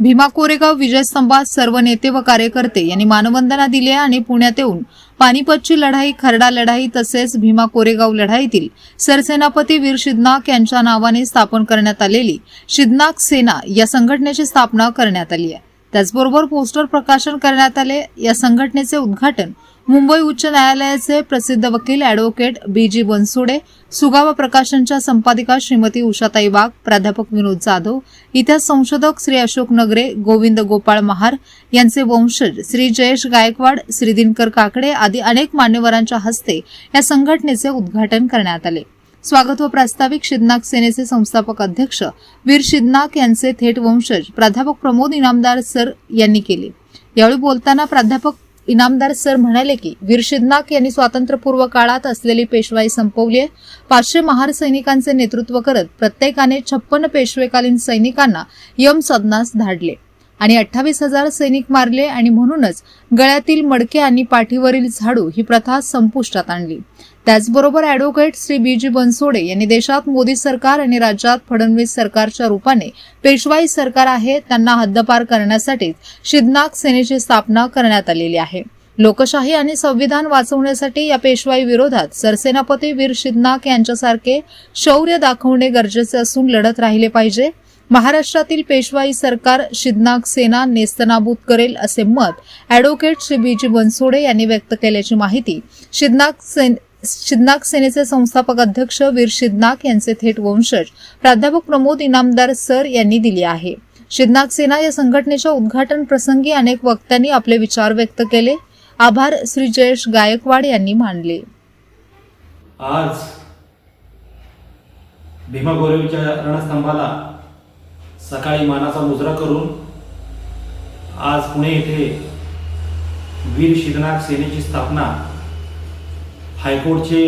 भीमा कोरेगाव विजय स्तंभात सर्व नेते व कार्यकर्ते यांनी मानवंदना दिली आहे आणि पुण्यात येऊन पानिपतची लढाई खरडा लढाई तसेच भीमा कोरेगाव लढाईतील सरसेनापती वीर शिदनाक यांच्या नावाने स्थापन करण्यात आलेली शिदनाक सेना या संघटनेची स्थापना करण्यात आली आहे. त्याचबरोबर पोस्टर प्रकाशन करण्यात आले. या संघटनेचे उद्घाटन मुंबई उच्च न्यायालयाचे प्रसिद्ध वकील अॅडव्होकेट बी जी बनसोडे सुगावा प्रकाशनच्या संपादिका श्रीमती उषाताई वाघ प्राध्यापक विनोद जाधव इतिहास संशोधक श्री अशोक नगरे गोविंद गोपाळ महार यांचे वंशज श्री जयेश गायकवाड श्री दिनकर काकडे आदी अनेक मान्यवरांच्या हस्ते या संघटनेचे उद्घाटन करण्यात आले. स्वागत व प्रास्ताविक शिदनाक सेनेचे संस्थापक अध्यक्ष वीर शिदनाक यांचे थेट वंशज प्राध्यापक प्रमोद इनामदार सर यांनी केले. यावेळी बोलताना प्राध्यापक इनामदार सर म्हणाले की वीरशिदनाक यांनी स्वातंत्र्यपूर्व काळात असलेली पेशवाई संपवली आहे. पाचशे महार सैनिकांचे नेतृत्व करत प्रत्येकाने छप्पन पेशवेकालीन सैनिकांना यम सदनास धाडले. आणि अठ्ठावीस हजार सैनिक मारले आणि म्हणूनच गळ्यातील मडके आणि पाठीवरील झाडू ही प्रथा संपुष्टात आणली. त्याचबरोबर advocate Shri B G Bansode यांनी देशात मोदी सरकार आणि राज्यात फडणवीस सरकारच्या रूपाने पेशवाई सरकार आहे त्यांना हद्दपार करण्यासाठीच शिदनाक सेनेची स्थापना करण्यात आलेली आहे. लोकशाही आणि संविधान वाचवण्यासाठी या पेशवाई विरोधात सरसेनापती वीर शिदनाक यांच्यासारखे शौर्य दाखवणे गरजेचे असून लढत राहिले पाहिजे. महाराष्ट्रातील पेशवाई सरकार शिदनाक सेना नेस्तनाबूत करेल असे मत advocate Shri B G Bansode यांनी व्यक्त केल्याची माहिती शिदनाक सेन शिदनाक सेनेचे संस्थापक अध्यक्ष वीर शिदनाक यांचे थेट वंशज प्राध्यापक प्रमोद इनामदार सर यांनी दिली आहे. शिदनाक सेना या संघटनेच्या उद्घाटन प्रसंगी अनेक वक्त्यांनी आपले विचार व्यक्त केले. आभार श्री जयेश गायकवाड यांनी मानले. आज भीमा गोरेवच्या रणस्तंभाला सकाळी मानाचा मुजरा करून आज पुणे येथे वीर शिदनाक सेनेची स्थापना हायकोर्टचे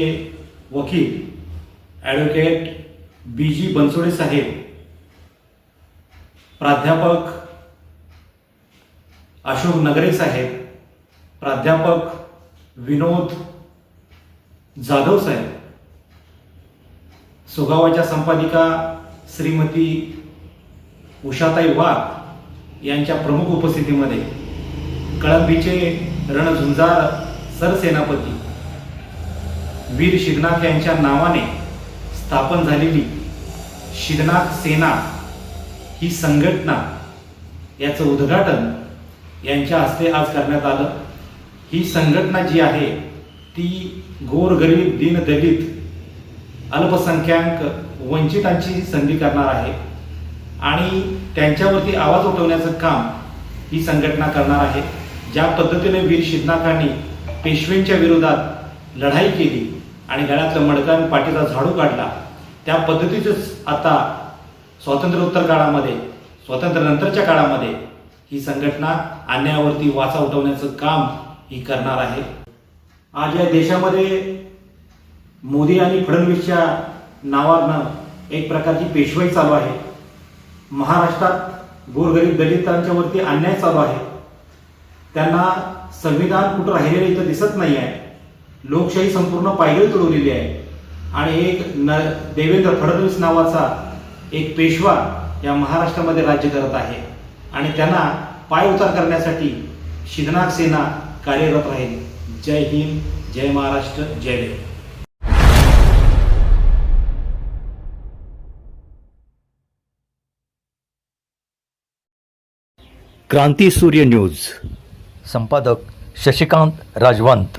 वकील ॲडव्होकेट बी जी बनसोडे साहेब प्राध्यापक अशोक नगरे साहेब प्राध्यापक विनोद जाधव साहेब सुगावाच्या संपादिका श्रीमती उषाताई वाघ यांच्या प्रमुख उपस्थितीमध्ये कळंबीचे रणझुंजार सरसेनापती वीर शिगनाथ यांच्या नावाने स्थापन झालेली शिगनाथ सेना ही संघटना याचं उद्घाटन यांच्या हस्ते आज करण्यात आलं. ही संघटना जी आहे ती गोरगरीब दीनदलित अल्पसंख्याक वंचितांची संधी करणार आहे आणि त्यांच्यावरती आवाज उठवण्याचं काम ही संघटना करणार आहे. ज्या पद्धतीने वीर शिदनाथांनी पेशव्यांच्या विरोधात लढाई केली आणि गळ्यातलं मडकं पाठीचा झाडू काढला. त्या पद्धतीचंच आता स्वातंत्र्योत्तर काळामध्ये स्वातंत्र्यानंतरच्या काळामध्ये ही संघटना अन्यायावरती वाचा उठवण्याचं काम ही करणार आहे. आज या देशामध्ये मोदी आणि फडणवीसच्या नावानं एक प्रकारची पेशवाई चालू आहे. महाराष्ट्रात गोरगरीब दलितांच्यावरती अन्याय चालू आहे. त्यांना संविधान कुठं राहिलेलं इथं दिसत नाही आहे लोकशाही संपूर्ण पायगळी तुडवलेली आहे. आणि एक न देवेंद्र फडणवीस नावाचा एक पेशवा या महाराष्ट्रामध्ये राज्य करत आहे. आणि त्यांना पाय उतार करण्यासाठी शिदनाक सेना कार्यरत राहील. जय हिंद जय महाराष्ट्र जय देव. क्रांती सूर्य न्यूज. संपादक शशिकांत राजवंत.